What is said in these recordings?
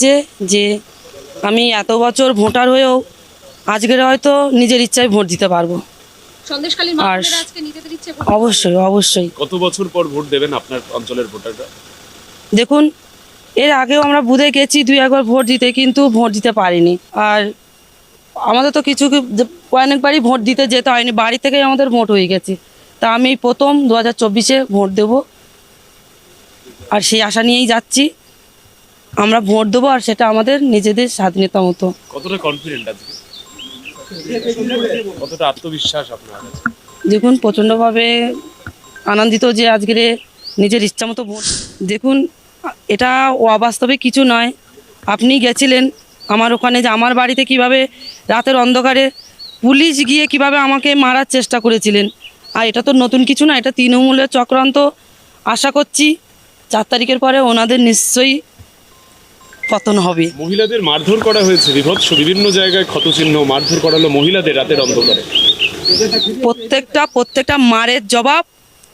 যে যে আমি এত বছর ভোটার হয়েও আজকের হয়তো নিজের ইচ্ছায় ভোট দিতে পারব। আর- মানুষেরা আজকে নিজেদের ইচ্ছে ভোট অবশ্যই অবশ্যই। কত বছর পর ভোট দেবেন আপনার অঞ্চলের ভোটাররা? দেখুন এর আগেও আমরা বুধে গেছি দুই একবার ভোট দিতে কিন্তু ভোট দিতে পারিনি। আর আমাদের তো কিছু কি- যে অনেকবারই ভোট দিতে যেতে হয়নি বাড়ি থেকেই আমাদের ভোট হয়ে গেছে। তা আমি প্রথম দু হাজার চব্বিশে ভোট দেব। আর সেই আশা নিয়েই যাচ্ছি। আমরা ভোট দেবো আর সেটা আমাদের নিজেদের স্বাধীনতা মতো। কতটা কনফিডেন্ট আজকে? কতটা আত্মবিশ্বাস আপনার দেখুন প্রচণ্ডভাবে আনন্দিত যে আজকের নিজের ইচ্ছা মতো ভোট। দেখুন এটা অবাস্তবে কিছু নয়। আপনি গেছিলেন আমার ওখানে যে আমার বাড়িতে কীভাবে রাতের অন্ধকারে পুলিশ গিয়ে কীভাবে আমাকে মারার চেষ্টা করেছিলেন। আর এটা তো নতুন কিছু না এটা তৃণমূলের চক্রান্ত। আশা করছি চার তারিখের পরে ওনাদের নিশ্চয়ই পতন হবে। মহিলাদের মারধর করা হয়েছে বিভৎস। বিভিন্ন জায়গায় ক্ষতচিহ্ন মারধর করা হলো মহিলাদের রাতের অন্ধকারে। প্রত্যেকটা প্রত্যেকটা মারের জবাব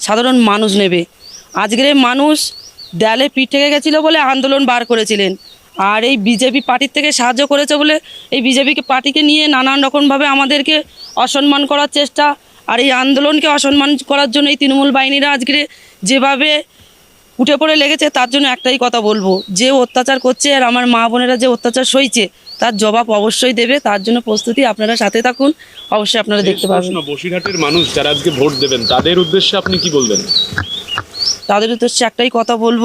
সাধারণ মানুষ নেবে। আজকের মানুষ দেয়ালে পিঠ থেকে গেছিল বলে আন্দোলন বার করেছিলেন। আর এই বিজেপি পার্টির থেকে সাহায্য করেছে বলে এই বিজেপি পার্টিকে নিয়ে নানান রকমভাবে আমাদেরকে অসম্মান করার চেষ্টা আর এই আন্দোলনকে অসম্মান করার জন্য এই তৃণমূল বাহিনীরা আজকে যেভাবে উঠে পড়ে লেগেছে তার জন্য একটাই কথা বলব। যে অত্যাচার করছে আর আমার মা বোনেরা যে অত্যাচার সইছে তার জবাব অবশ্যই দেবে। তার জন্য প্রস্তুতি আপনারা সাথে থাকুন অবশ্যই আপনারা দেখতে পাবেন। বসিরহাটের মানুষ যারা আজকে ভোট দেবেন তাদের উদ্দেশ্যে আপনি কি বলবেন? তাদের উদ্দেশ্যে একটাই কথা বলব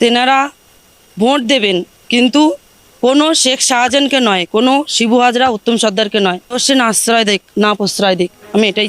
তেনারা ভোট দেবেন কিন্তু কোনো শেখ শাহজাহানকে নয় কোনো শিবু হাজরা উত্তম সর্দারকে নয়। সে না আশ্রয় দেখ না প্রশ্রয় দেখ আমি এটাই